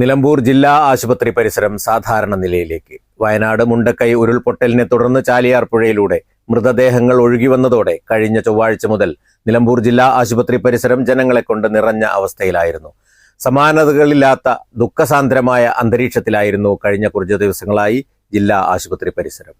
Nilambur ജില്ലാ ആശുപത്രി പരിസരം സാധാരണ നിലയിലേക്ക്. വയനാട് മുണ്ടക്കൈ ഉരുൾപൊട്ടലിനെ തുടർന്ന് ചാലിയാർ പുഴയിലൂടെ മൃതദേഹങ്ങൾ ഒഴുകിവന്നതോടെ കഴിഞ്ഞ ചൊവ്വാഴ്ച മുതൽ നിലമ്പൂർ ജില്ലാ ആശുപത്രി പരിസരം ജനങ്ങളെ കൊണ്ട് നിറഞ്ഞ അവസ്ഥയിലായിരുന്നു. സമാനതകളില്ലാത്ത ദുഃഖസാന്ദ്രമായ അന്തരീക്ഷത്തിലായിരുന്നു കഴിഞ്ഞ കുറച്ച് ദിവസങ്ങളായി ജില്ലാ ആശുപത്രി പരിസരം.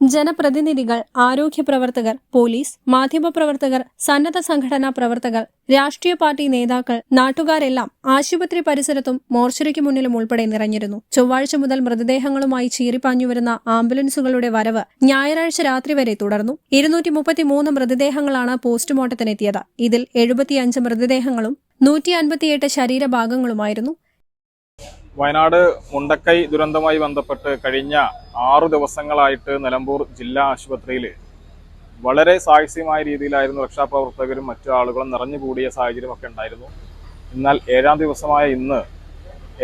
ജനപ്രതിനിധികൾ ആരോഗ്യ പ്രവർത്തകർ പോലീസ് മാധ്യമപ്രവർത്തകർ സന്നദ്ധ സംഘടനാ പ്രവർത്തകർ രാഷ്ട്രീയ പാർട്ടി നേതാക്കൾ നാട്ടുകാരെല്ലാം ആശുപത്രി പരിസരത്തും മോർച്ചറിക്ക് മുന്നിലും ഉൾപ്പെടെ നിറഞ്ഞിരുന്നു. ചൊവ്വാഴ്ച മുതൽ മൃതദേഹങ്ങളുമായി ചീറിപ്പാഞ്ഞുവരുന്ന ആംബുലൻസുകളുടെ വരവ് ഞായറാഴ്ച രാത്രി വരെ തുടർന്നു. ഇരുന്നൂറ്റി മുപ്പത്തിമൂന്ന് മൃതദേഹങ്ങളാണ് പോസ്റ്റ്മോർട്ടത്തിനെത്തിയത്. ഇതിൽ എഴുപത്തിയഞ്ച് മൃതദേഹങ്ങളും നൂറ്റി അൻപത്തിയെട്ട് ശരീരഭാഗങ്ങളുമായിരുന്നു. വയനാട് മുണ്ടക്കൈ ദുരന്തമായി ബന്ധപ്പെട്ട് കഴിഞ്ഞ ആറു ദിവസങ്ങളായിട്ട് നിലമ്പൂർ ജില്ലാ ആശുപത്രിയിൽ വളരെ സാഹസ്യമായ രീതിയിലായിരുന്നു രക്ഷാപ്രവർത്തകരും മറ്റു ആളുകളും നിറഞ്ഞുകൂടിയ സാഹചര്യമൊക്കെ ഉണ്ടായിരുന്നു. എന്നാൽ ഏഴാം ദിവസമായ ഇന്ന്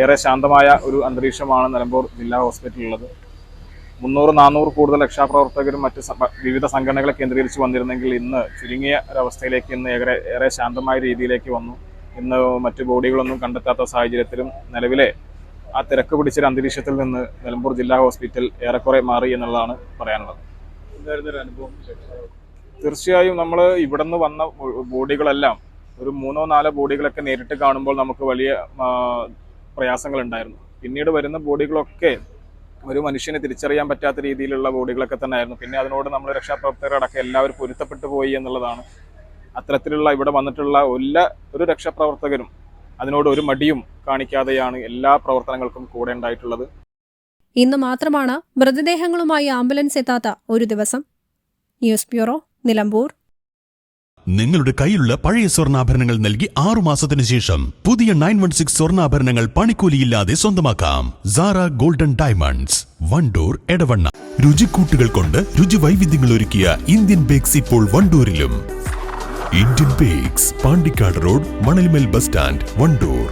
ഏറെ ശാന്തമായ ഒരു അന്തരീക്ഷമാണ് നിലമ്പൂർ ജില്ലാ ഹോസ്പിറ്റലിലുള്ളത്. മുന്നൂറ് നാനൂറ് കൂടുതൽ രക്ഷാപ്രവർത്തകരും മറ്റ് വിവിധ സംഘടനകളെ കേന്ദ്രീകരിച്ച് വന്നിരുന്നെങ്കിൽ ഇന്ന് ചുരുങ്ങിയ ഒരവസ്ഥയിലേക്ക് ഇന്ന് ഏറെ ഏറെ ശാന്തമായ രീതിയിലേക്ക് വന്നു. ഇന്ന് മറ്റു ബോഡികളൊന്നും കണ്ടെത്താത്ത സാഹചര്യത്തിലും നിലവിലെ ആ തിരക്ക് പിടിച്ചൊരു അന്തരീക്ഷത്തിൽ നിന്ന് നിലമ്പൂർ ജില്ലാ ഹോസ്പിറ്റൽ ഏറെക്കുറെ മാറി എന്നുള്ളതാണ് പറയാനുള്ളത്. തീർച്ചയായും നമ്മൾ ഇവിടെ നിന്ന് വന്ന ബോഡികളെല്ലാം ഒരു മൂന്നോ നാലോ ബോഡികളൊക്കെ നേരിട്ട് കാണുമ്പോൾ നമുക്ക് വലിയ പ്രയാസങ്ങൾ ഉണ്ടായിരുന്നു പിന്നീട് വരുന്ന ബോഡികളൊക്കെ ഒരു മനുഷ്യനെ തിരിച്ചറിയാൻ പറ്റാത്ത രീതിയിലുള്ള ബോഡികളൊക്കെ തന്നെ ആയിരുന്നു പിന്നെ അതിനോട് നമ്മൾ രക്ഷാപ്രവർത്തകരടക്കം എല്ലാവരും പൊരുത്തപ്പെട്ടു പോയി എന്നുള്ളതാണ്. അത്തരത്തിലുള്ള ഇവിടെ വന്നിട്ടുള്ള എല്ലാ ഒരു രക്ഷാപ്രവർത്തകരും അതിനോട് ഒരു മടിയും കാണിക്കാതെയാണ് എല്ലാ പ്രവർത്തനങ്ങൾക്കും കൂടെ ഉണ്ടായിട്ടുള്ളത്. ഇന്ന് മാത്രമാണ് മൃതദേഹങ്ങളുമായി ആംബുലൻസ് എത്താത്ത ഒരു ദിവസം. News bureau Nilambur. നിങ്ങളുടെ കയ്യിലുള്ള പഴയ സ്വർണാഭരണങ്ങൾ നൽകി ആറു മാസത്തിന് ശേഷം പുതിയ നയൻ വൺ സിക്സ് സ്വർണാഭരണങ്ങൾ പണിക്കൂലിയില്ലാതെ സ്വന്തമാക്കാം. Sara golden diamonds Wandoor Edavanna. രുചിക്കൂട്ടുകൾ കൊണ്ട് രുചി വൈവിധ്യങ്ങൾ ഒരുക്കിയ ഇന്ത്യൻ ബേക്സ് ഇപ്പോൾ വണ്ടൂരിലും. Indian bakes Pandikkad road Manalmel bus stand Wandoor.